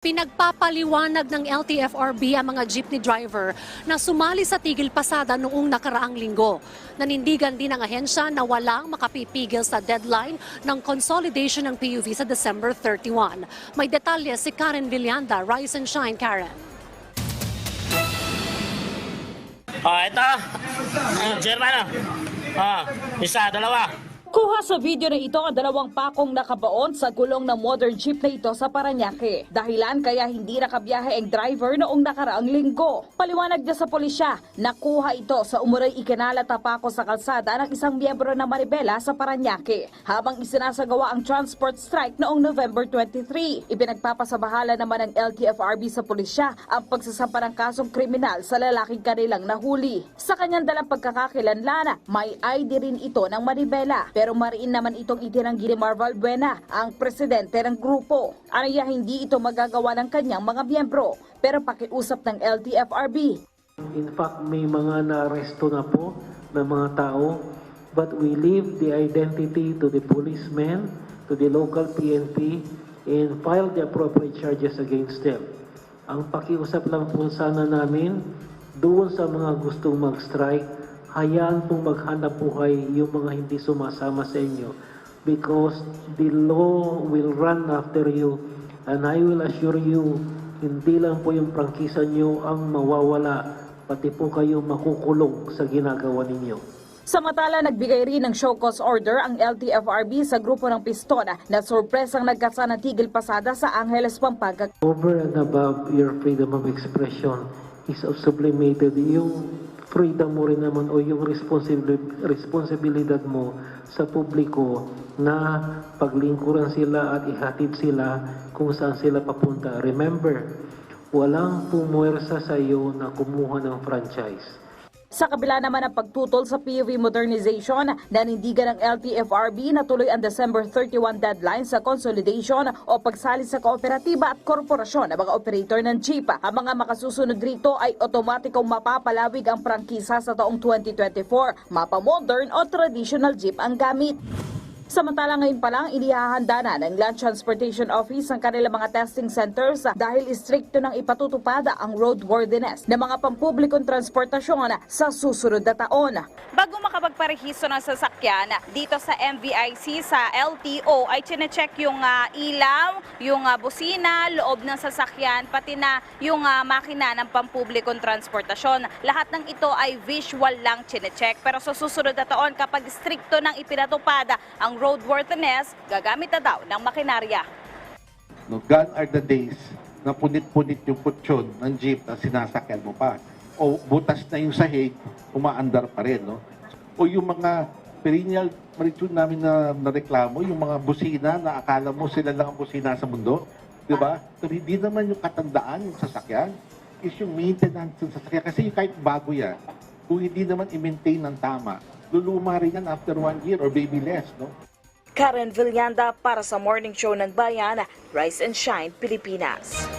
Pinagpapaliwanag ng LTFRB ang mga jeepney driver na sumali sa tigil pasada noong nakaraang linggo. Nanindigan din ang ahensya na walang makapipigil sa deadline ng consolidation ng PUV sa December 31. May detalye si Karen Villanda. Rise and shine, Karen. Oh, ito. Uh, German. Oh, isa, dalawa. Kuha sa video na ito ang dalawang pakong nakabaon sa gulong ng modern jeep na ito sa Paranaque. Dahilan kaya hindi nakabiyahe ang driver noong nakaraang linggo. Paliwanag niya sa pulisya, nakuha ito sa umuray ikinala tapako sa kalsada ng isang miyembro ng Maribela sa Paranaque habang isinasagawa ang transport strike noong November 23. Ipinagpapasabahala naman ng LTFRB sa pulisya ang pagsasampa ng kasong kriminal sa lalaking kanilang nahuli. Sa kanyang dalang pagkakakilanlana, may ID rin ito ng Maribela pero mariin naman itong itinanggi ni Marval Buena, ang presidente ng grupo. Aniya hindi ito magagawa ng kanyang mga miyembro pero pakiusap ng LTFRB. In fact, may mga naaresto na po ng mga tao. But we leave the identity to the policemen, to the local PNP, and file the appropriate charges against them. Ang pakiusap lang po sana namin, doon sa mga gustong mag-strike, hayaan pong maghanap buhay yung mga hindi sumasama sa inyo. Because the law will run after you, and I will assure you, hindi lang po yung prangkisa nyo ang mawawala, pati po kayo makukulong sa ginagawa ninyo. Samantala, nagbigay rin ng show cause order ang LTFRB sa grupo ng Pistola na sorpresang nagkasa ng tigil pasada sa Angeles, Pampanga. Over and above your freedom of expression is sublimated yung freedom mo rin naman o yung responsibilidad, mo sa publiko na paglingkuran sila at ihatid sila kung saan sila papunta. Remember, walang pumuwersa sa iyo na kumuha ng franchise. Sa kabila naman ng pagtutol sa PUV modernization, nanindigan ng LTFRB na tuloy ang December 31 deadline sa consolidation o pagsali sa kooperatiba at korporasyon ng mga operator ng jeep. Ang mga makasusunod rito ay otomatikong mapapalawig ang prangkisa sa taong 2024, mapa modern o traditional jeep ang gamit. Samantala ngayon pa lang, inihahanda na ng Land Transportation Office ang kanilang mga testing centers dahil istrikto ng ipatutupad ang roadworthiness ng mga pampublikong transportasyon sa susunod na taon. Bago makapagparehisto ng sasakyan, dito sa MVIC, sa LTO, ay chinecheck yung ah, ilaw, yung ah, busina, loob ng sasakyan, pati na yung ah, makina ng pampublikong transportasyon. Lahat ng ito ay visual lang chinecheck. Pero sa susunod na taon, kapag strikto ng ipinatupad ang roadworthiness, gagamit na daw ng makinarya. No, gone are the days na punit-punit yung kutsyon ng jeep na sinasakyan mo pa. O butas na yung sahig, umaandar pa rin. No? O yung mga perennial maritune namin na, na reklamo, yung mga busina na akala mo sila lang ang busina sa mundo. Di ba? Pero hindi naman yung katandaan, yung sasakyan, is yung maintenance ng sasakyan. Kasi yung kahit bago yan, kung hindi naman i-maintain ng tama, luluma rin yan after one year or maybe less. No? Karen Villanda para sa Morning Show ng Bayan, Rise and Shine, Pilipinas.